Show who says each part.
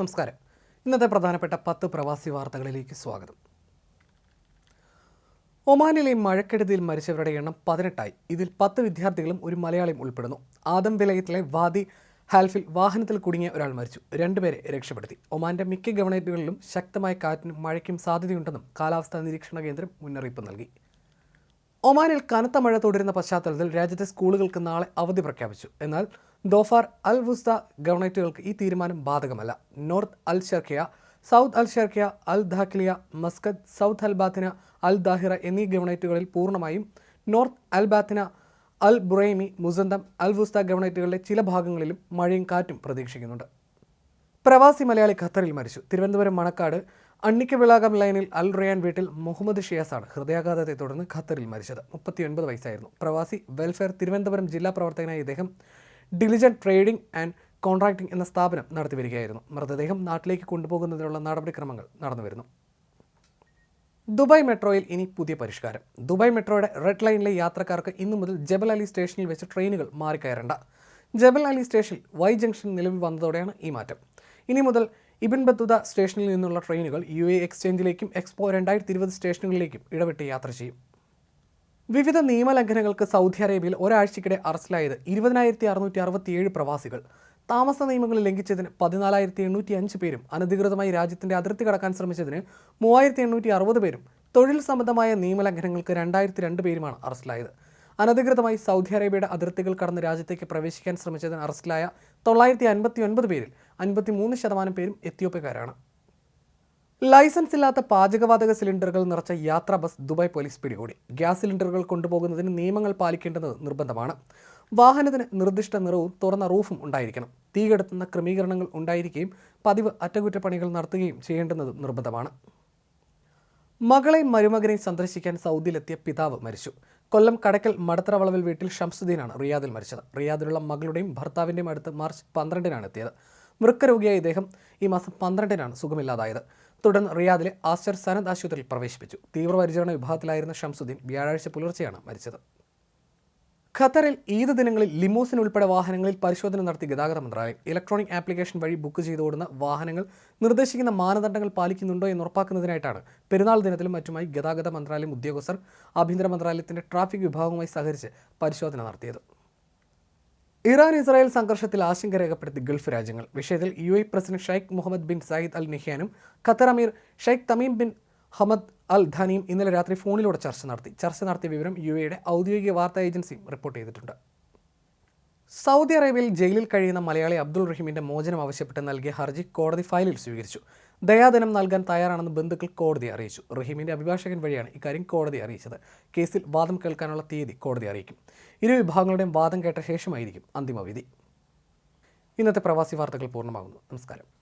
Speaker 1: നമസ്കാരം. ഇന്നത്തെ പ്രധാനപ്പെട്ട പത്ത് പ്രവാസി വാർത്തകളിലേക്ക് സ്വാഗതം. ഒമാനിലെ മഴക്കെടുതിയിൽ മരിച്ചവരുടെ എണ്ണം പതിനെട്ടായി. ഇതിൽ പത്ത് വിദ്യാർത്ഥികളും ഒരു മലയാളിയും ഉൾപ്പെടുന്നു. ആദം വിലയത്തിലെ വാദി ഹാൽഫിൽ വാഹനത്തിൽ കുടുങ്ങിയ ഒരാൾ മരിച്ചു. രണ്ടുപേരെ രക്ഷപ്പെടുത്തി. ഒമാന്റെ മിക്ക ഗവൺമെന്റുകളിലും ശക്തമായ കാറ്റിനും മഴയ്ക്കും സാധ്യതയുണ്ടെന്നും കാലാവസ്ഥാ നിരീക്ഷണ കേന്ദ്രം മുന്നറിയിപ്പ് നൽകി. ഒമാനിൽ കനത്ത മഴ തുടരുന്ന പശ്ചാത്തലത്തിൽ രാജ്യത്തെ സ്കൂളുകൾക്ക് നാളെ അവധി പ്രഖ്യാപിച്ചു. എന്നാൽ ദോഫാർ അൽ വുസ്ത ഗവർണേറ്റുകൾക്ക് ഈ തീരുമാനം ബാധകമല്ല. North Al Sharqiya South Al Sharqiya Al Dakhiliya Muscat South Al Batinah Al Dhahirah എന്നീ ഗവർണേറ്റുകളിൽ പൂർണമായും North Al Batinah Al Buraimi Musandam Al Wusta ഗവർണേറ്റുകളിലെ ചില ഭാഗങ്ങളിലും മഴയും കാറ്റും പ്രതീക്ഷിക്കുന്നുണ്ട്. പ്രവാസി മലയാളി ഖത്തറിൽ മരിച്ചു. തിരുവനന്തപുരം മണക്കാട് അണ്ണിക്കവിളാകം ലൈനിൽ അൽ റിയാൻ വീട്ടിൽ മുഹമ്മദ് ഷിയാസാണ് ഹൃദയാഘാതത്തെ തുടർന്ന് ഖത്തറിൽ മരിച്ചത്. മുപ്പത്തിയൊൻപത് വയസ്സായിരുന്നു. പ്രവാസി വെൽഫെയർ തിരുവനന്തപുരം ജില്ലാ പ്രവർത്തകനായ ഇദ്ദേഹം ഡിലിജന്റ് ട്രേഡിംഗ് ആൻഡ് കോൺട്രാക്ടിംഗ് എന്ന സ്ഥാപനം നടത്തിവരികയായിരുന്നു മൃതദേഹം നാട്ടിലേക്ക് കൊണ്ടുപോകുന്നതിനുള്ള നടപടിക്രമങ്ങൾ നടന്നുവരുന്നു ദുബായ് മെട്രോയിൽ ഇനി പുതിയ പരിഷ്കാരം. ദുബായ് മെട്രോയുടെ റെഡ് ലൈനിലെ യാത്രക്കാർക്ക് ഇന്നു മുതൽ ജബൽ അലി സ്റ്റേഷനിൽ വെച്ച് ട്രെയിനുകൾ മാറിക്കയറേണ്ട. ജബൽ അലി സ്റ്റേഷനിൽ വൈ ജംഗ്ഷൻ നിലവിൽ വന്നതോടെയാണ് ഈ മാറ്റം. ഇനി മുതൽ ഇബിൻ ബത്തുദ സ്റ്റേഷനിൽ നിന്നുള്ള ട്രെയിനുകൾ യു എ എക്സ്ചേഞ്ചിലേക്കും എക്സ്പോ രണ്ടായിരത്തി ഇരുപത് സ്റ്റേഷനുകളിലേക്കും ഇടപെട്ട് യാത്ര ചെയ്യും. വിവിധ നിയമലംഘനങ്ങൾക്ക് സൗദി അറേബ്യയിൽ ഒരാഴ്ചക്കിടെ അറസ്റ്റിലായത് ഇരുപതിനായിരത്തി അറുന്നൂറ്റി അറുപത്തിയേഴ് പ്രവാസികൾ. താമസ നിയമങ്ങൾ ലംഘിച്ചതിന് പതിനാലായിരത്തി എണ്ണൂറ്റി അഞ്ച് പേരും അനധികൃതമായി രാജ്യത്തിന്റെ അതിർത്തി കടക്കാൻ ശ്രമിച്ചതിന് മൂവായിരത്തി എണ്ണൂറ്റി അറുപത് പേരും തൊഴിൽ സംബന്ധമായ നിയമലംഘനങ്ങൾക്ക് രണ്ടായിരത്തി രണ്ട് പേരുമാണ് അറസ്റ്റിലായത്. അനധികൃതമായി സൗദി അറേബ്യയുടെ അതിർത്തികൾ കടന്ന് രാജ്യത്തേക്ക് പ്രവേശിക്കാൻ ശ്രമിച്ചതിന് അറസ്റ്റിലായ തൊള്ളായിരത്തി അൻപത്തി ഒൻപത് പേരിൽ അൻപത്തി മൂന്ന് ശതമാനം പേരും എത്യോപ്യക്കാരാണ്. ലൈസൻസ് ഇല്ലാത്ത പാചകവാതക സിലിണ്ടറുകൾ നിറച്ച യാത്രാ ബസ് ദുബായ് പോലീസ് പിടികൂടി. ഗ്യാസ് സിലിണ്ടറുകൾ കൊണ്ടുപോകുന്നതിന് നിയമങ്ങൾ പാലിക്കേണ്ടത് നിർബന്ധമാണ്. വാഹനത്തിന് നിർദ്ദിഷ്ട നിറവും തുറന്ന റൂഫും ഉണ്ടായിരിക്കണം. തീ കെടുത്തുന്ന ക്രമീകരണങ്ങൾ ഉണ്ടായിരിക്കുകയും പതിവ് അറ്റകുറ്റപ്പണികൾ നടത്തുകയും ചെയ്യേണ്ടുന്നത് നിർബന്ധമാണ്. മകളെയും മരുമകനെയും സന്ദർശിക്കാൻ സൗദിയിലെത്തിയ പിതാവ് മരിച്ചു. കൊല്ലം കടക്കൽ മടത്തറ വളവിൽ വീട്ടിൽ ഷംസുദ്ദീനാണ് റിയാദിൽ മരിച്ചത്. റിയാദിലുള്ള മകളുടെയും ഭർത്താവിന്റെയും അടുത്ത് മാർച്ച് പന്ത്രണ്ടിനാണ് എത്തിയത്. വൃക്കരോഗിയായ ഇദ്ദേഹം ഈ മാസം പന്ത്രണ്ടിനാണ് സുഖമില്ലാതായത്. തുടർന്ന് റിയാദിലെ ആസ്റ്റർ സനദ് ആശുപത്രിയിൽ പ്രവേശിപ്പിച്ചു. തീവ്രപരിചരണ വിഭാഗത്തിലായിരുന്ന ഷംസുദ്ദീൻ വ്യാഴാഴ്ച പുലർച്ചെയാണ് മരിച്ചത്. ഖത്തറിൽ ഈദ് ദിനങ്ങളിൽ ലിമോസിൻ ഉൾപ്പെടെ വാഹനങ്ങളിൽ പരിശോധന നടത്തി ഗതാഗത മന്ത്രാലയം. ഇലക്ട്രോണിക് ആപ്ലിക്കേഷൻ വഴി ബുക്ക് ചെയ്ത് ഓടുന്ന വാഹനങ്ങൾ നിർദ്ദേശിക്കുന്ന മാനദണ്ഡങ്ങൾ പാലിക്കുന്നുണ്ടോ എന്ന് ഉറപ്പാക്കുന്നതിനായിട്ടാണ് പെരുന്നാൾ ദിനത്തിലും മറ്റുമായി ഗതാഗത മന്ത്രാലയം ഉദ്യോഗസ്ഥർ ആഭ്യന്തര മന്ത്രാലയത്തിന്റെ ട്രാഫിക് വിഭാഗവുമായി സഹകരിച്ച് പരിശോധന നടത്തിയത്. ഇറാൻ ഇസ്രായേൽ സംഘർഷത്തിൽ ആശങ്ക രേഖപ്പെടുത്തി ഗൾഫ് രാജ്യങ്ങൾ. വിഷയത്തിൽ U A president Sheikh Mohammed bin Zayed Al നിഹ്യാനും Qatar Emir Sheikh Tamim bin Hamad Al ധാനിയും ഇന്നലെ രാത്രി ഫോണിലൂടെ ചർച്ച നടത്തി. ചർച്ച നടത്തിയ വിവരം യു എയുടെ ഔദ്യോഗിക വാർത്താ ഏജൻസിയും റിപ്പോർട്ട് ചെയ്തിട്ടുണ്ട്. സൗദി അറേബ്യയിൽ ജയിലിൽ കഴിയുന്ന മലയാളി അബ്ദുൾ റഹീമിന്റെ മോചനം ആവശ്യപ്പെട്ട് നൽകിയ ഹർജി കോടതി ഫയലിൽ സ്വീകരിച്ചു. ദയാദിനം നൽകാൻ തയ്യാറാണെന്ന് ബന്ധുക്കൾ കോടതിയെ അറിയിച്ചു. റഹീമിന്റെ അഭിഭാഷകൻ വഴിയാണ് ഇക്കാര്യം കോടതി അറിയിച്ചത്. കേസിൽ വാദം കേൾക്കാനുള്ള തീയതി കോടതി അറിയിക്കും. ഇരു വിഭാഗങ്ങളുടെയും വാദം കേട്ട ശേഷമായിരിക്കും അന്തിമ വിധി. ഇന്നത്തെ പ്രവാസി വാർത്തകൾ പൂർണമാകുന്നു. നമസ്കാരം.